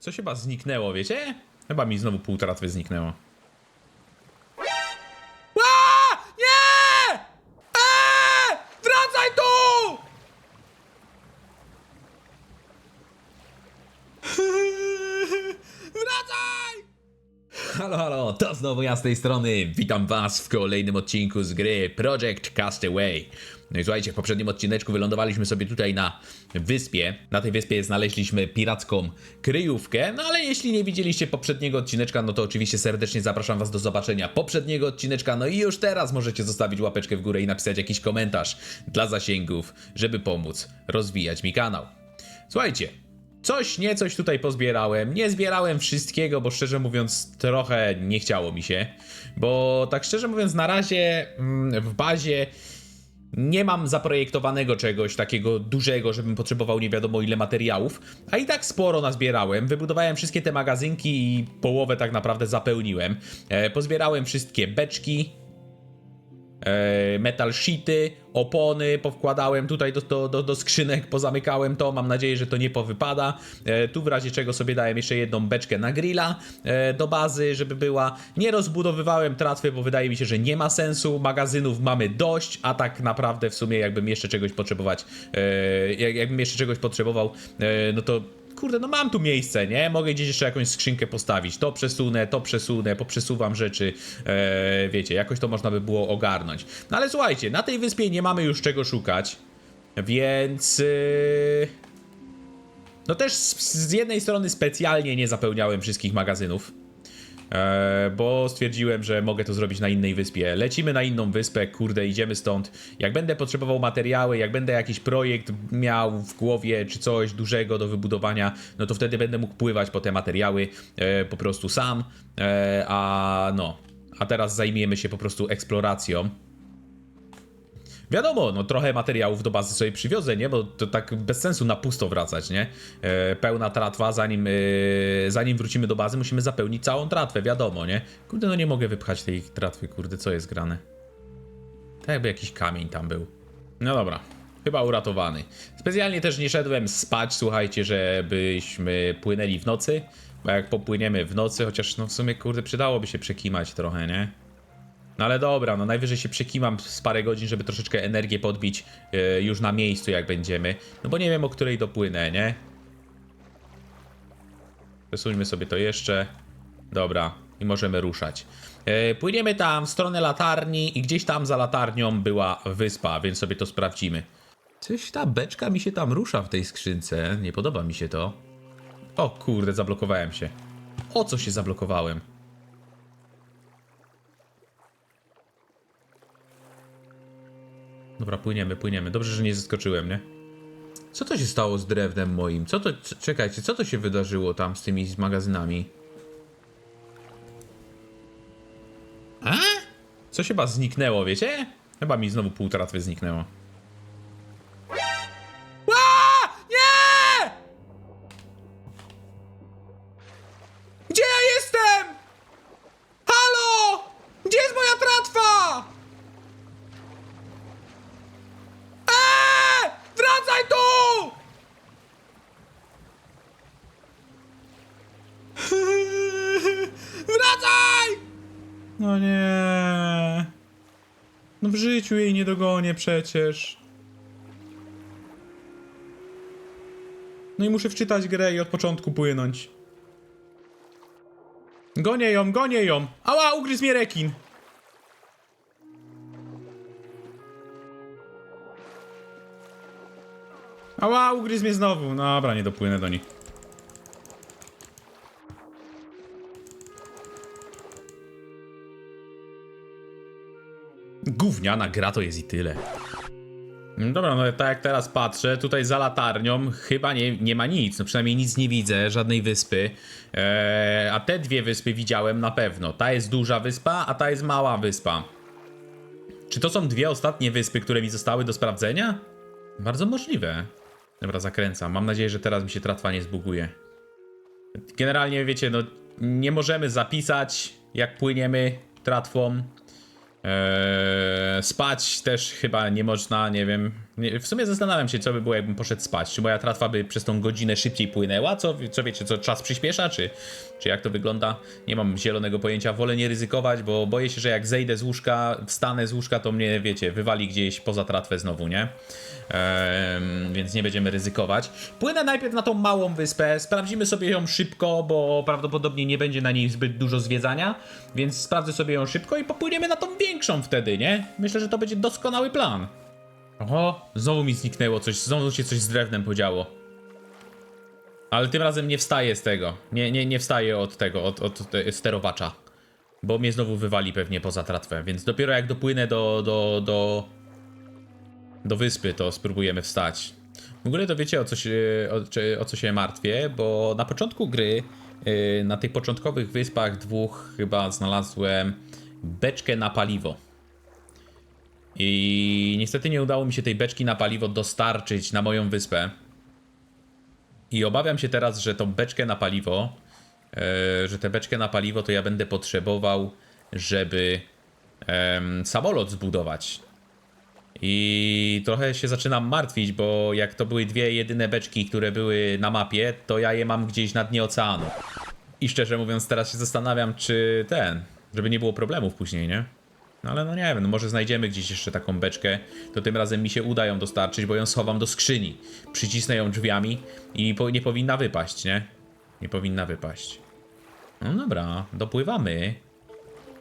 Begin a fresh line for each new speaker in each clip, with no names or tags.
Coś chyba zniknęło, wiecie? Chyba mi znowu pół tratwy zniknęło. Nie! Wracaj tu! Wracaj! Halo, halo, to znowu ja z tej strony. Witam was w kolejnym odcinku z gry Project Castaway. No i słuchajcie, w poprzednim odcineczku wylądowaliśmy sobie tutaj na wyspie. Na tej wyspie znaleźliśmy piracką kryjówkę, no ale jeśli nie widzieliście poprzedniego odcineczka, no to oczywiście serdecznie zapraszam was do zobaczenia poprzedniego odcineczka. No i już teraz możecie zostawić łapeczkę w górę i napisać jakiś komentarz dla zasięgów, żeby pomóc rozwijać mi kanał. Słuchajcie, Coś, nie coś tutaj pozbierałem. Nie zbierałem wszystkiego, bo szczerze mówiąc, trochę nie chciało mi się. Bo tak szczerze mówiąc, na razie mm, w bazie nie mam zaprojektowanego czegoś takiego dużego, żebym potrzebował nie wiadomo ile materiałów, a i tak sporo nazbierałem. Wybudowałem wszystkie te magazynki i połowę tak naprawdę zapełniłem. E, pozbierałem wszystkie beczki, metal sheety, opony powkładałem tutaj do, do, do, skrzynek, pozamykałem to, mam nadzieję, że to nie powypada. E, tu w razie czego sobie dałem jeszcze jedną beczkę na grilla e, do bazy, żeby była. Nie rozbudowywałem tratwy, bo wydaje mi się, że nie ma sensu. Magazynów mamy dość, a tak naprawdę w sumie jakbym jeszcze czegoś potrzebować, e, jak- jakbym jeszcze czegoś potrzebował, e, no to kurde, no mam tu miejsce, nie? Mogę gdzieś jeszcze jakąś skrzynkę postawić. To przesunę, to przesunę, poprzesuwam rzeczy. E, wiecie, jakoś to można by było ogarnąć. No ale słuchajcie, na tej wyspie nie mamy już czego szukać, więc. e, no też z, z jednej strony specjalnie nie zapełniałem wszystkich magazynów. E, bo stwierdziłem, że mogę to zrobić na innej wyspie. Lecimy na inną wyspę, kurde, idziemy stąd. Jak będę potrzebował materiały, jak będę jakiś projekt miał w głowie, czy coś dużego do wybudowania, no to wtedy będę mógł pływać po te materiały e, po prostu sam. E, a no, a teraz zajmiemy się po prostu eksploracją. Wiadomo, no trochę materiałów do bazy sobie przywiozę, nie? Bo to tak bez sensu na pusto wracać, nie? E, pełna tratwa, zanim, e, zanim wrócimy do bazy, musimy zapełnić całą tratwę, wiadomo, nie? Kurde, no nie mogę wypchać tej tratwy, kurde, co jest grane? Tak jakby jakiś kamień tam był. No dobra, chyba uratowany. Specjalnie też nie szedłem spać, słuchajcie, żebyśmy płynęli w nocy, bo jak popłyniemy w nocy, chociaż no w sumie, kurde, przydałoby się przekimać trochę, nie? No ale dobra, no najwyżej się przekimam z parę godzin, żeby troszeczkę energię podbić e, już na miejscu jak będziemy. No bo nie wiem o której dopłynę, nie? Przesuńmy sobie to jeszcze. Dobra, i możemy ruszać. E, płyniemy tam w stronę latarni i gdzieś tam za latarnią była wyspa, więc sobie to sprawdzimy. Coś ta beczka mi się tam rusza w tej skrzynce. Nie podoba mi się to. O kurde, zablokowałem się. O co się zablokowałem? Dobra, płyniemy, płyniemy. Dobrze, że nie zeskoczyłem, nie? Co to się stało z drewnem moim? Co to... Czekajcie, co to się wydarzyło tam z tymi z magazynami? A? Coś chyba zniknęło, wiecie? Chyba mi znowu pół tratwy zniknęło. Życiu jej nie dogonię przecież. No i muszę wczytać grę i od początku płynąć. Gonię ją, gonię ją! Ała, ugryzł mnie rekin! Ała, ugryzł mnie znowu. No Dobra, nie dopłynę do nich. Gówniana gra to jest i tyle. No Dobra, no tak jak teraz patrzę, tutaj za latarnią chyba nie, nie ma nic, no przynajmniej nic nie widzę, żadnej wyspy. Eee, a te dwie wyspy widziałem na pewno. Ta jest duża wyspa, a ta jest mała wyspa. Czy to są dwie ostatnie wyspy, które mi zostały do sprawdzenia? Bardzo możliwe. Dobra, zakręcam. Mam nadzieję, że teraz mi się tratwa nie zbuguje. Generalnie, wiecie, no nie możemy zapisać, jak płyniemy tratwą. Eee, spać też chyba nie można, nie wiem. W sumie zastanawiam się, co by było, jakbym poszedł spać. Czy moja tratwa by przez tą godzinę szybciej płynęła? Co, co wiecie, co czas przyspiesza? Czy, czy jak to wygląda? Nie mam zielonego pojęcia. Wolę nie ryzykować, bo boję się, że jak zejdę z łóżka, wstanę z łóżka, to mnie, wiecie, wywali gdzieś poza tratwę znowu, nie? Ehm, więc nie będziemy ryzykować. Płynę najpierw na tą małą wyspę, sprawdzimy sobie ją szybko, bo prawdopodobnie nie będzie na niej zbyt dużo zwiedzania, więc sprawdzę sobie ją szybko i popłyniemy na tą większą wtedy, nie? Myślę, że to będzie doskonały plan. Oho, znowu mi zniknęło coś, znowu się coś z drewnem podziało. Ale tym razem nie wstaję z tego. Nie, nie, nie wstaję od tego, od, od e, sterowacza. Bo mnie znowu wywali pewnie poza tratwę, więc dopiero jak dopłynę do, do, do, do wyspy, to spróbujemy wstać. W ogóle to wiecie o co się, o, o co się martwię, bo na początku gry, yy, na tych początkowych wyspach dwóch chyba znalazłem beczkę na paliwo. I niestety nie udało mi się tej beczki na paliwo dostarczyć na moją wyspę. I obawiam się teraz, że tą beczkę na paliwo, e, że tę beczkę na paliwo to ja będę potrzebował, żeby samolot zbudować. I trochę się zaczynam martwić, bo jak to były dwie jedyne beczki, które były na mapie, to ja je mam gdzieś na dnie oceanu. I szczerze mówiąc, teraz się zastanawiam, czy ten, żeby nie było problemów później, nie? No ale no nie wiem, no może znajdziemy gdzieś jeszcze taką beczkę, to tym razem mi się uda ją dostarczyć, bo ją schowam do skrzyni. Przycisnę ją drzwiami i po, nie powinna wypaść, nie? Nie powinna wypaść. No dobra, dopływamy.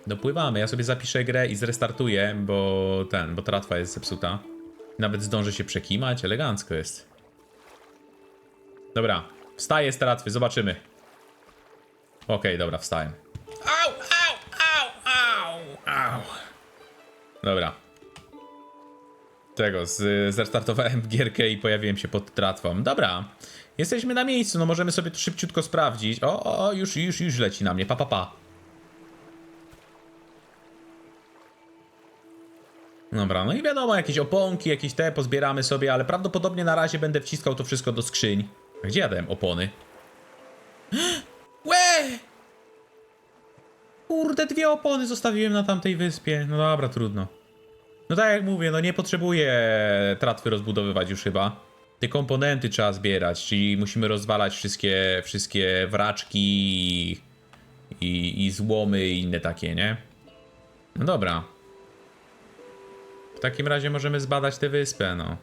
Dopływamy. Ja sobie zapiszę grę i zrestartuję, bo ten, bo tratwa jest zepsuta. Nawet zdążę się przekimać, elegancko jest. Dobra, wstaję z tratwy, zobaczymy. Okej, dobra, wstałem. Dobra. Tego, z, zrestartowałem gierkę i pojawiłem się pod tratwą. Dobra, jesteśmy na miejscu, no możemy sobie to szybciutko sprawdzić. O, o, o, już, już, już leci na mnie, pa, pa, pa. Dobra, no i wiadomo, jakieś oponki, jakieś te pozbieramy sobie, ale prawdopodobnie na razie będę wciskał to wszystko do skrzyń. Gdzie ja dałem opony? Łe! Kurde, dwie opony zostawiłem na tamtej wyspie. No dobra, trudno. No tak jak mówię, no nie potrzebuję tratwy rozbudowywać już chyba. Te komponenty trzeba zbierać, czyli musimy rozwalać wszystkie, wszystkie wraczki i, i, złomy i inne takie, nie? No dobra. W takim razie możemy zbadać tę wyspę, no.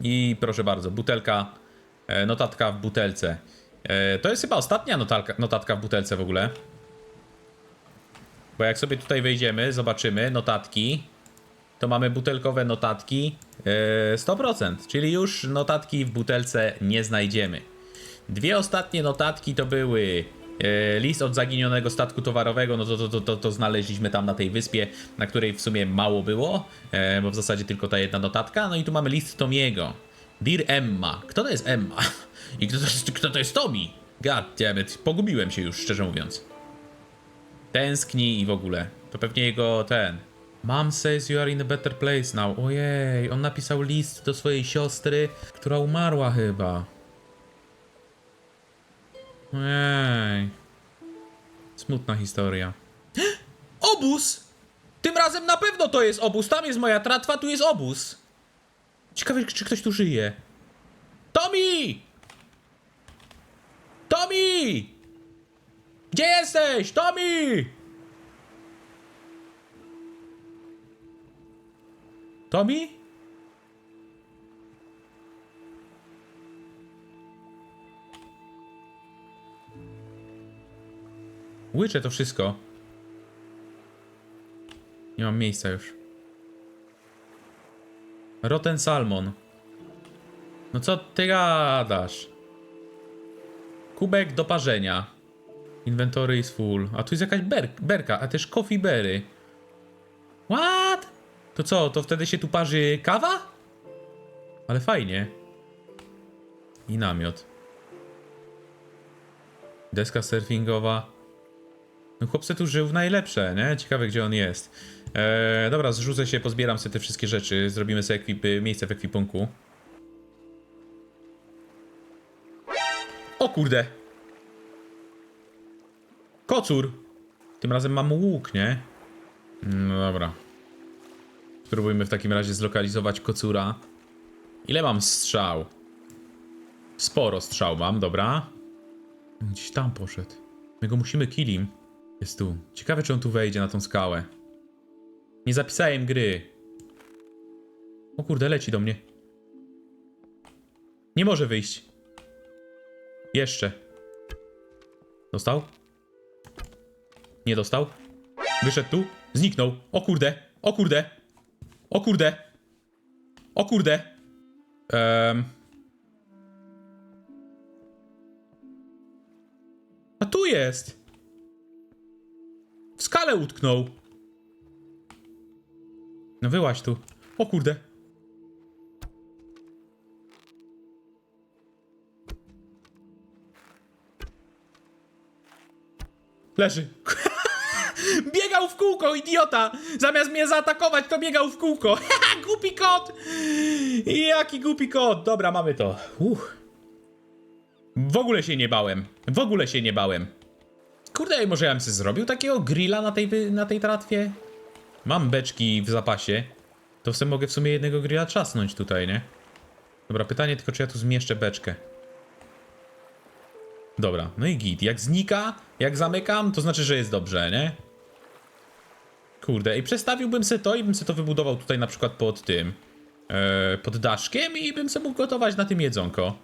I proszę bardzo, butelka, e, notatka w butelce. E, to jest chyba ostatnia notatka, notatka w butelce w ogóle. Bo jak sobie tutaj wejdziemy, zobaczymy notatki, to mamy butelkowe notatki e, 100%, czyli już notatki w butelce nie znajdziemy. Dwie ostatnie notatki to były e, list od zaginionego statku towarowego, no to, to, to, to, znaleźliśmy tam na tej wyspie, na której w sumie mało było, e, bo w zasadzie tylko ta jedna notatka. No i tu mamy list Tomiego. Dear Emma. Kto to jest Emma? I kto to jest, kto to jest Tommy? God damn it. Pogubiłem się już, szczerze mówiąc. Tęskni i w ogóle. To pewnie jego ten. Mom says you are in a better place now. Ojej, on napisał list do swojej siostry, która umarła chyba. Ojej. Smutna historia. Obóz! Tym razem na pewno to jest obóz. Tam jest moja tratwa, tu jest obóz. Ciekawe, czy ktoś tu żyje. Tommy! Tommy! Gdzie jesteś? Tommy! Tommy? Łyczę to wszystko. Nie mam miejsca już. Rotten Salmon. No co ty gadasz? Kubek do parzenia. Inventory is full. A tu jest jakaś ber berka, a też coffee berry. What? To co, to wtedy się tu parzy kawa? Ale fajnie. I namiot. Deska surfingowa. No chłopcy tu żył w najlepsze, nie? Ciekawe gdzie on jest. Eee, dobra, zrzucę się, pozbieram sobie te wszystkie rzeczy. Zrobimy sobie ekwipy, miejsce w ekwipunku. O kurde! Kocur! Tym razem mam łuk, nie? No dobra. Spróbujmy w takim razie zlokalizować kocura. Ile mam strzał? Sporo strzał mam, dobra. Gdzieś tam poszedł. My go musimy killim. Jest tu. Ciekawe, czy on tu wejdzie na tą skałę. Nie zapisałem gry. O kurde, leci do mnie. Nie może wyjść. Jeszcze. Dostał? Nie dostał? Wyszedł tu? Zniknął. O kurde. O kurde. O kurde. O kurde. A tu jest. W skale utknął. No wyłaź tu. O kurde. Leży. biegał w kółko, idiota! Zamiast mnie zaatakować, to biegał w kółko. Haha, głupi kot! Jaki głupi kot! Dobra, mamy to. Uch. W ogóle się nie bałem. W ogóle się nie bałem. Kurde, może ja bym sobie zrobił takiego grilla na tej, na tej tratwie? Mam beczki w zapasie. To sobie mogę w sumie jednego grilla trzasnąć tutaj, nie? Dobra, pytanie tylko, czy ja tu zmieszczę beczkę. Dobra, no i git. Jak znika, jak zamykam, to znaczy, że jest dobrze, nie? Kurde, i przestawiłbym se to i bym se to wybudował tutaj na przykład pod tym. E, pod daszkiem i bym se mógł gotować na tym jedzonko.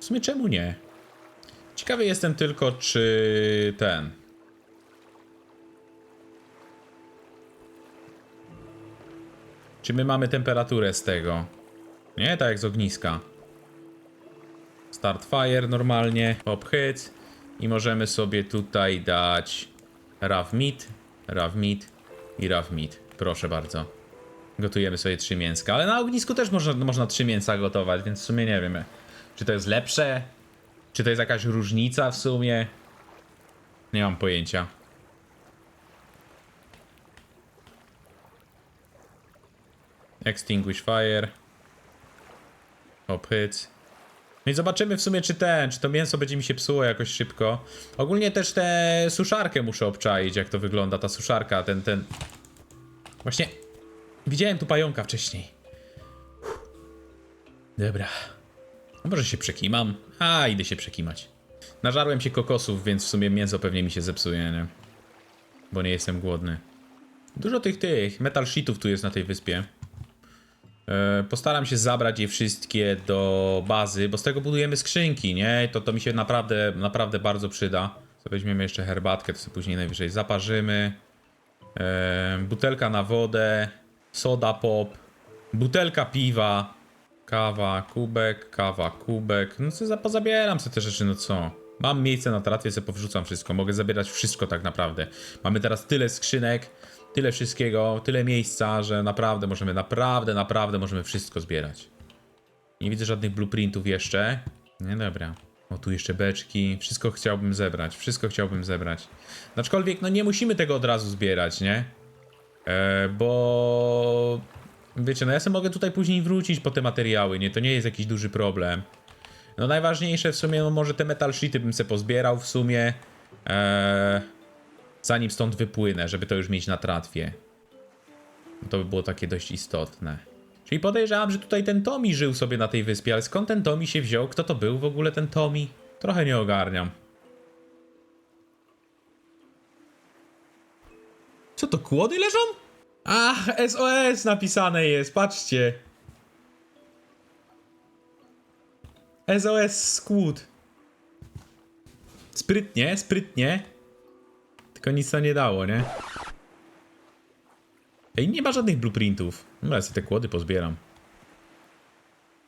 W sumie czemu nie? Ciekawy jestem tylko, czy ten. Czy my mamy temperaturę z tego? Nie, tak jak z ogniska. Start fire normalnie, pop hit i możemy sobie tutaj dać raw meat, raw meat i raw meat. Proszę bardzo. Gotujemy sobie trzy mięska, ale na ognisku też można, można trzy mięsa gotować, więc w sumie nie wiem, czy to jest lepsze, czy to jest jakaś różnica w sumie. Nie mam pojęcia. Extinguish fire. Hop hit. No i zobaczymy w sumie, czy ten, czy to mięso będzie mi się psuło jakoś szybko. Ogólnie też tę suszarkę muszę obczaić, jak to wygląda, ta suszarka, ten, ten... Właśnie, widziałem tu pająka wcześniej. Dobra. Może się przekimam? A, idę się przekimać. Nażarłem się kokosów, więc w sumie mięso pewnie mi się zepsuje, nie? Bo nie jestem głodny. Dużo tych, tych, metal sheetów tu jest na tej wyspie. E, Postaram się zabrać je wszystkie do bazy, bo z tego budujemy skrzynki, nie? To, to mi się naprawdę, naprawdę bardzo przyda. Weźmiemy jeszcze herbatkę, to sobie później najwyżej zaparzymy. E, butelka na wodę, soda pop, butelka piwa, kawa, kubek, kawa, kubek. No co za pozabieram sobie te rzeczy, no co? Mam miejsce na tratwie, sobie powrzucam wszystko. Mogę zabierać wszystko tak naprawdę. Mamy teraz tyle skrzynek, tyle wszystkiego, tyle miejsca, że naprawdę możemy, naprawdę, naprawdę możemy wszystko zbierać. Nie widzę żadnych blueprintów jeszcze. Nie, dobra. O, tu jeszcze beczki. Wszystko chciałbym zebrać. Wszystko chciałbym zebrać. Aczkolwiek, no nie musimy tego od razu zbierać, nie? E, bo... Wiecie, no ja sobie mogę tutaj później wrócić po te materiały, nie? To nie jest jakiś duży problem. No najważniejsze w sumie, no może te metal sheety bym sobie pozbierał w sumie. Eee, zanim stąd wypłynę, żeby to już mieć na tratwie. To by było takie dość istotne. Czyli podejrzewam, że tutaj ten Tommy żył sobie na tej wyspie, ale skąd ten Tommy się wziął? Kto to był w ogóle ten Tommy? Trochę nie ogarniam. Co to, kłody leżą? Ach, SOS napisane jest, patrzcie. SOS Squad. Sprytnie, sprytnie. Tylko nic to nie dało, nie? Ej, nie ma żadnych blueprintów. No ja sobie te kłody pozbieram.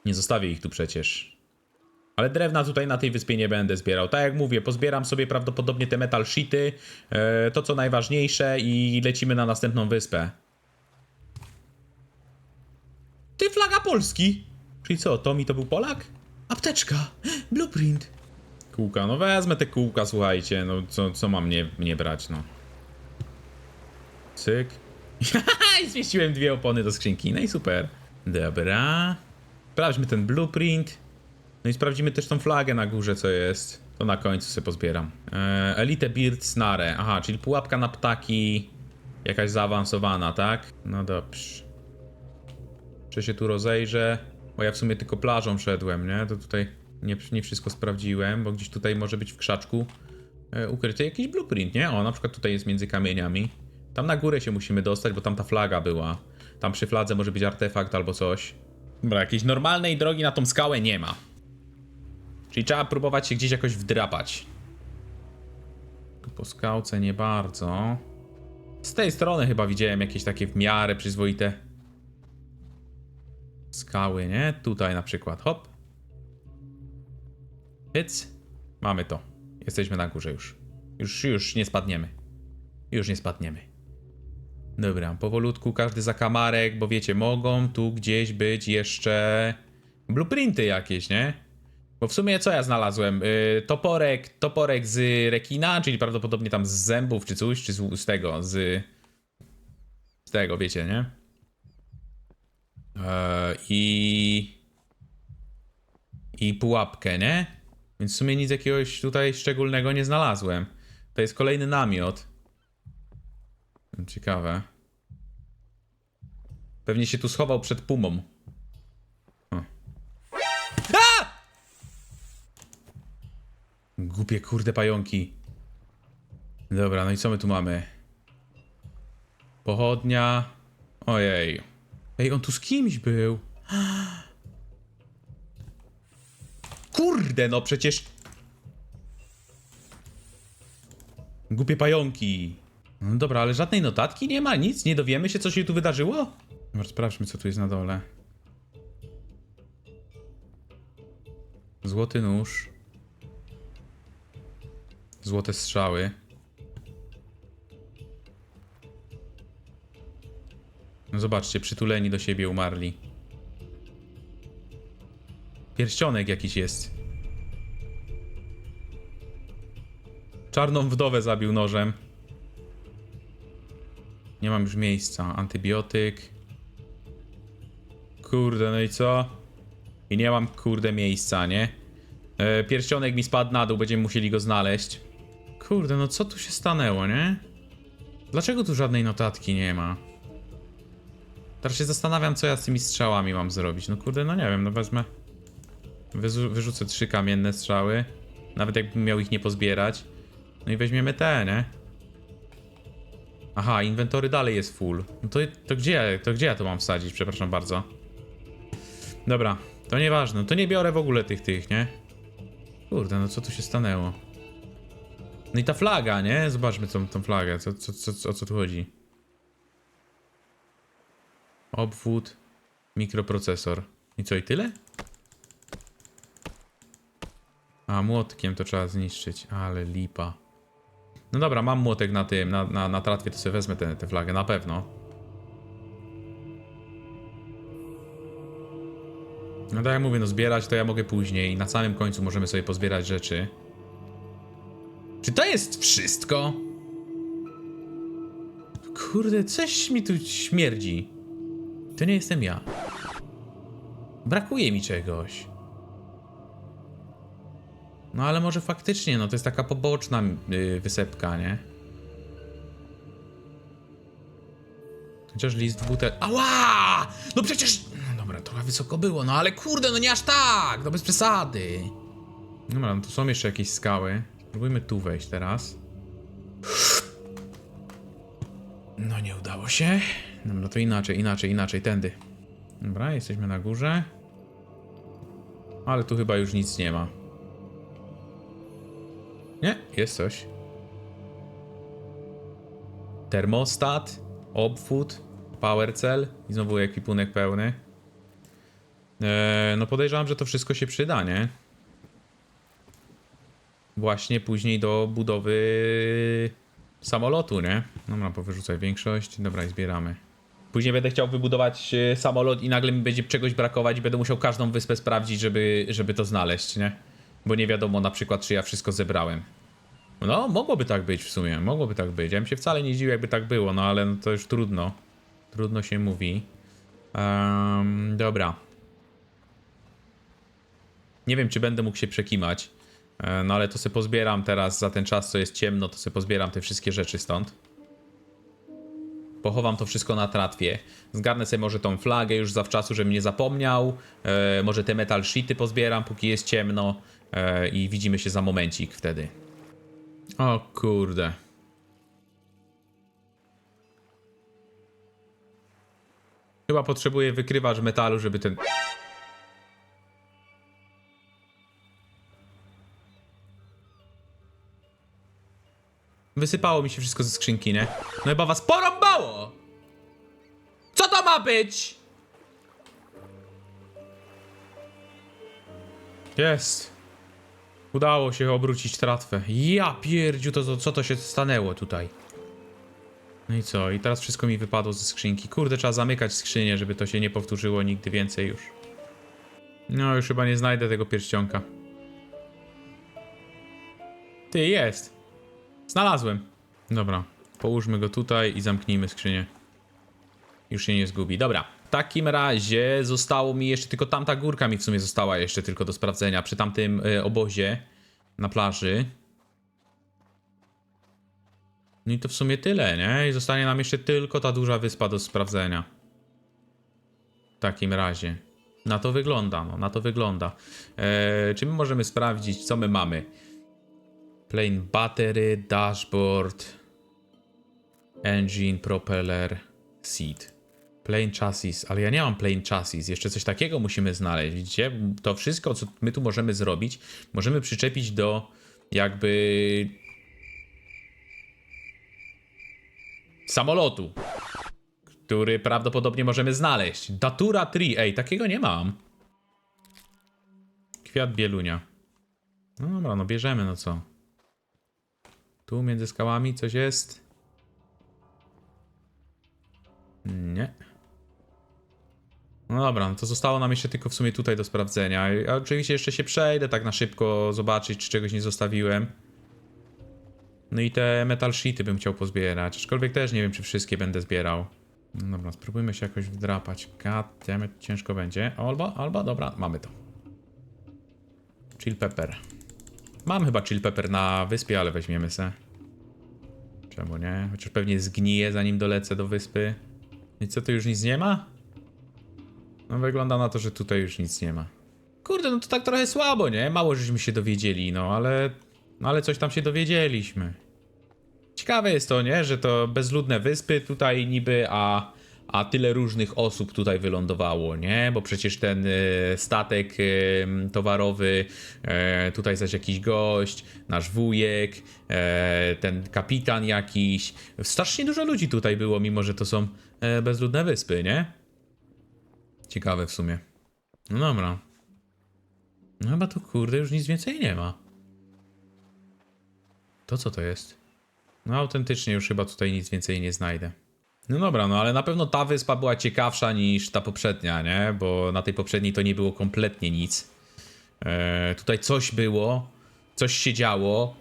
Nie zostawię ich tu przecież. Ale drewna tutaj na tej wyspie nie będę zbierał. Tak jak mówię, pozbieram sobie prawdopodobnie te metal sheety, e, to co najważniejsze i lecimy na następną wyspę. Ty flaga Polski! Czyli co, Tommy to był Polak? Apteczka! Blueprint! Kółka, no wezmę te kółka, słuchajcie, no co, co mam nie, nie brać, no. Cyk. I zmieściłem dwie opony do skrzynki, no i super. Dobra. Sprawdźmy ten blueprint. No i sprawdzimy też tą flagę na górze, co jest. To na końcu sobie pozbieram. Eee, Elite Beard Snare. Aha, czyli pułapka na ptaki. Jakaś zaawansowana, tak? No dobrze. Czy się tu rozejrzę? Bo ja w sumie tylko plażą szedłem, nie? To tutaj nie, nie wszystko sprawdziłem, bo gdzieś tutaj może być w krzaczku e, ukryty jakiś blueprint, nie? O, na przykład tutaj jest między kamieniami. Tam na górę się musimy dostać, bo tam ta flaga była. Tam przy fladze może być artefakt albo coś. Dobra, jakiejś normalnej drogi na tą skałę nie ma. Czyli trzeba próbować się gdzieś jakoś wdrapać. Po skałce nie bardzo. Z tej strony chyba widziałem jakieś takie w miarę przyzwoite skały, nie? Tutaj na przykład, hop. Hyc. Mamy to. Jesteśmy na górze już. Już, już nie spadniemy. Już nie spadniemy. Dobra, powolutku każdy zakamarek, bo wiecie, mogą tu gdzieś być jeszcze blueprinty jakieś, nie? Bo w sumie co ja znalazłem? Yy, toporek, toporek z rekina, czyli prawdopodobnie tam z zębów czy coś, czy z, z tego, z... Z tego, wiecie, nie? Eee, I... I pułapkę, nie? Więc w sumie nic jakiegoś tutaj szczególnego nie znalazłem. To jest kolejny namiot. Ciekawe. Pewnie się tu schował przed pumą. O. A! Głupie kurde pająki. Dobra, no i co my tu mamy? Pochodnia. Ojej. Ej, on tu z kimś był. Kurde, no przecież. Głupie pająki. No dobra, ale żadnej notatki nie ma, nic, nie dowiemy się, co się tu wydarzyło? Sprawdźmy, co tu jest na dole. Złoty nóż. Złote strzały. No zobaczcie, przytuleni do siebie umarli. Pierścionek jakiś jest. Czarną wdowę zabił nożem. Nie mam już miejsca. Antybiotyk. Kurde, no i co? I nie mam, kurde, miejsca, nie? E, pierścionek mi spadł na dół, będziemy musieli go znaleźć. Kurde, no co tu się stanęło, nie? Dlaczego tu żadnej notatki nie ma? Teraz się zastanawiam, co ja z tymi strzałami mam zrobić. No kurde, no nie wiem, no wezmę... Wyrzucę trzy kamienne strzały. Nawet jakbym miał ich nie pozbierać. No i weźmiemy te, nie? Aha, inwentory dalej jest full. No to, to, gdzie, to gdzie ja to mam wsadzić? Przepraszam bardzo. Dobra, to nieważne. To nie biorę w ogóle tych, tych, nie? Kurde, no co tu się stanęło? No i ta flaga, nie? Zobaczmy tą, tą flagę. Co, co, co, co, o co tu chodzi? Obwód, mikroprocesor. I co, i tyle? A, młotkiem to trzeba zniszczyć, ale lipa. No dobra, mam młotek na tym, na, na, na tratwie, to sobie wezmę tę tę flagę, na pewno. No tak jak mówię, no zbierać to ja mogę później. Na samym końcu możemy sobie pozbierać rzeczy. Czy to jest wszystko? Kurde, coś mi tu śmierdzi. To nie jestem ja. Brakuje mi czegoś. No ale może faktycznie, no to jest taka poboczna yy, wysepka, nie? Chociaż list butel... Ała! No przecież... No dobra, trochę wysoko było, no ale kurde, no nie aż tak! No bez przesady. Dobra, no to są jeszcze jakieś skały. Spróbujmy tu wejść teraz. No nie udało się. Dobra, to inaczej, inaczej, inaczej, tędy. Dobra, jesteśmy na górze. Ale tu chyba już nic nie ma. Nie, jest coś. Termostat, obwód, power cell i znowu ekwipunek pełny. Eee, no podejrzewam, że to wszystko się przyda, nie? Właśnie później do budowy samolotu, nie? Dobra, powyrzucaj większość. Dobra, i zbieramy. Później będę chciał wybudować e, samolot i nagle mi będzie czegoś brakować i będę musiał każdą wyspę sprawdzić, żeby, żeby to znaleźć, nie? Bo nie wiadomo na przykład, czy ja wszystko zebrałem. No, mogłoby tak być w sumie, mogłoby tak być. Ja bym się wcale nie dziwił, jakby tak było, no ale no to już trudno. Trudno się mówi. Em, dobra. Nie wiem, czy będę mógł się przekimać. E, No ale to sobie pozbieram teraz za ten czas, co jest ciemno, to sobie pozbieram te wszystkie rzeczy stąd. Pochowam to wszystko na tratwie. Zgarnę sobie może tą flagę już zawczasu, żebym nie zapomniał. E, może te metal sheety pozbieram, póki jest ciemno. E, I widzimy się za momencik wtedy. O kurde. Chyba potrzebuję wykrywacz metalu, żeby ten... Wysypało mi się wszystko ze skrzynki, nie? No chyba was porąbało! Co to ma być? Jest. Udało się obrócić tratwę. Ja pierdziu, to, to co to się stanęło tutaj? No i co? I teraz wszystko mi wypadło ze skrzynki. Kurde, trzeba zamykać skrzynię, żeby to się nie powtórzyło nigdy więcej już. No, już chyba nie znajdę tego pierścionka. Ty, jest. Znalazłem. Dobra, połóżmy go tutaj i zamknijmy skrzynię. Już się nie zgubi. Dobra, takim razie zostało mi jeszcze tylko tamta górka mi w sumie została jeszcze tylko do sprawdzenia przy tamtym y, obozie na plaży. No i to w sumie tyle, nie? I zostanie nam jeszcze tylko ta duża wyspa do sprawdzenia. W takim razie. Na to wygląda, no, na to wygląda. Eee, czy my możemy sprawdzić, co my mamy? Plane battery, dashboard, engine, propeller, seat. Plane chassis, ale ja nie mam plane chassis. Jeszcze coś takiego musimy znaleźć. Widzicie? To wszystko, co my tu możemy zrobić, możemy przyczepić do jakby samolotu, który prawdopodobnie możemy znaleźć. Datura 3. Ej, takiego nie mam. Kwiat bielunia. No dobra, no bierzemy, no co? Tu między skałami coś jest? Nie. No dobra, no to zostało nam jeszcze tylko w sumie tutaj do sprawdzenia. Ja oczywiście jeszcze się przejdę tak na szybko, zobaczyć, czy czegoś nie zostawiłem. No i te metal sheety bym chciał pozbierać. Aczkolwiek też nie wiem, czy wszystkie będę zbierał. No dobra, spróbujmy się jakoś wdrapać. Goddammit, ciężko będzie. Albo, albo, dobra, mamy to. Chill pepper. Mam chyba chill pepper na wyspie, ale weźmiemy se. Czemu nie? Chociaż pewnie zgnije zanim dolecę do wyspy. I co, tu już nic nie ma? No wygląda na to, że tutaj już nic nie ma. Kurde, no to tak trochę słabo, nie? Mało żeśmy się dowiedzieli, no ale... No ale coś tam się dowiedzieliśmy. Ciekawe jest to, nie? Że to bezludne wyspy tutaj niby, a, a tyle różnych osób tutaj wylądowało, nie? Bo przecież ten e, statek e, towarowy, e, tutaj zaś jakiś gość, nasz wujek, e, ten kapitan jakiś. Strasznie dużo ludzi tutaj było, mimo że to są e, bezludne wyspy, nie? Ciekawe w sumie. No dobra. No chyba tu kurde już nic więcej nie ma. To co to jest? No autentycznie już chyba tutaj nic więcej nie znajdę. No dobra, no ale na pewno ta wyspa była ciekawsza niż ta poprzednia, nie? Bo na tej poprzedniej to nie było kompletnie nic. Eee, tutaj coś było, coś się działo.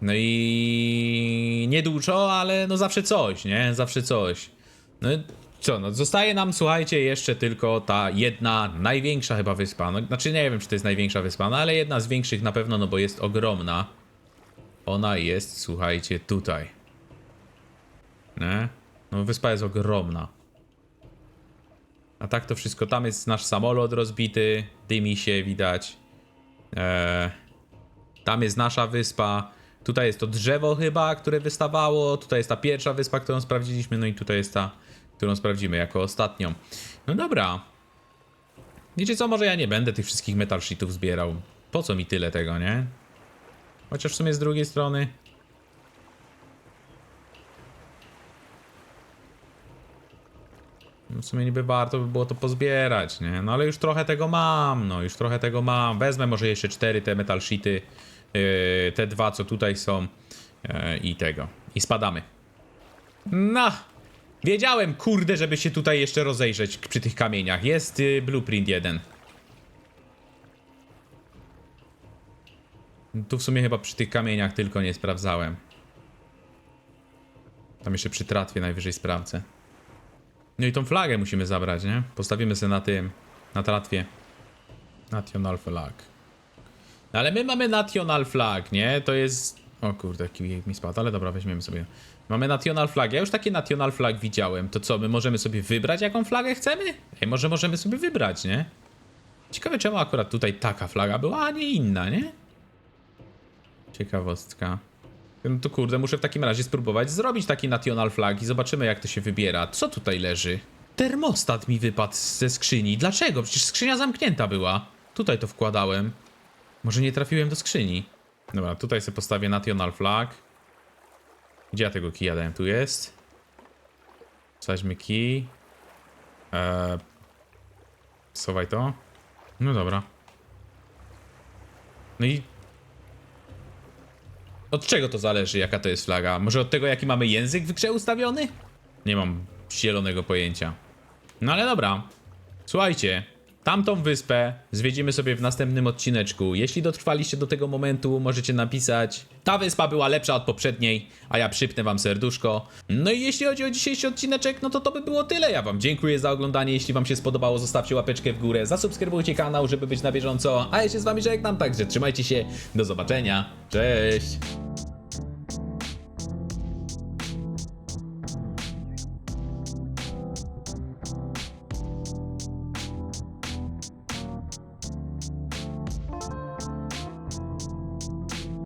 No i nie dużo, ale no zawsze coś, nie? Zawsze coś. No co, no zostaje nam, słuchajcie, jeszcze tylko ta jedna, największa chyba wyspa. No, znaczy nie wiem, czy to jest największa wyspa, no ale jedna z większych na pewno, no bo jest ogromna. Ona jest, słuchajcie, tutaj. Nie? No wyspa jest ogromna. A tak to wszystko, tam jest nasz samolot rozbity, dymi się widać. Eee, tam jest nasza wyspa. Tutaj jest to drzewo chyba, które wystawało. Tutaj jest ta pierwsza wyspa, którą sprawdziliśmy. No i tutaj jest ta, którą sprawdzimy jako ostatnią. No dobra. Wiecie co, może ja nie będę tych wszystkich metal sheetów zbierał. Po co mi tyle tego, nie? Chociaż w sumie z drugiej strony. No W sumie niby warto by było to pozbierać, nie? No ale już trochę tego mam, no już trochę tego mam. Wezmę może jeszcze cztery te metal sheety, yy, te dwa co tutaj są yy, i tego. I spadamy. No! Wiedziałem, kurde, żeby się tutaj jeszcze rozejrzeć przy tych kamieniach. Jest yy, blueprint jeden. Tu w sumie chyba przy tych kamieniach tylko nie sprawdzałem. Tam jeszcze przy tratwie najwyżej sprawdzę. No i tą flagę musimy zabrać, nie? Postawimy sobie na tym, na tratwie. National flag. No ale my mamy national flag, nie? To jest... O kurde, kijek mi spadł, ale dobra, weźmiemy sobie. Mamy national flag. Ja już takie national flag widziałem. To co, my możemy sobie wybrać, jaką flagę chcemy? Ej, może możemy sobie wybrać, nie? Ciekawe, czemu akurat tutaj taka flaga była, a nie inna, nie? Ciekawostka. No to kurde, muszę w takim razie spróbować zrobić taki national flag i zobaczymy, jak to się wybiera. Co tutaj leży? Termostat mi wypadł ze skrzyni. Dlaczego? Przecież skrzynia zamknięta była. Tutaj to wkładałem. Może nie trafiłem do skrzyni. Dobra, tutaj sobie postawię national flag. Gdzie ja tego kija dałem? Tu jest. Wsadźmy kij. Eee, schowaj to. No dobra. No i... Od czego to zależy, jaka to jest flaga? Może od tego, jaki mamy język w grze ustawiony? Nie mam zielonego pojęcia. No ale dobra. Słuchajcie, tamtą wyspę zwiedzimy sobie w następnym odcineczku. Jeśli dotrwaliście do tego momentu, możecie napisać. Ta wyspa była lepsza od poprzedniej, a ja przypnę wam serduszko. No i jeśli chodzi o dzisiejszy odcineczek, no to to by było tyle. Ja wam dziękuję za oglądanie. Jeśli wam się spodobało, zostawcie łapeczkę w górę, zasubskrybujcie kanał, żeby być na bieżąco. A ja się z wami żegnam, także trzymajcie się. Do zobaczenia. Cześć!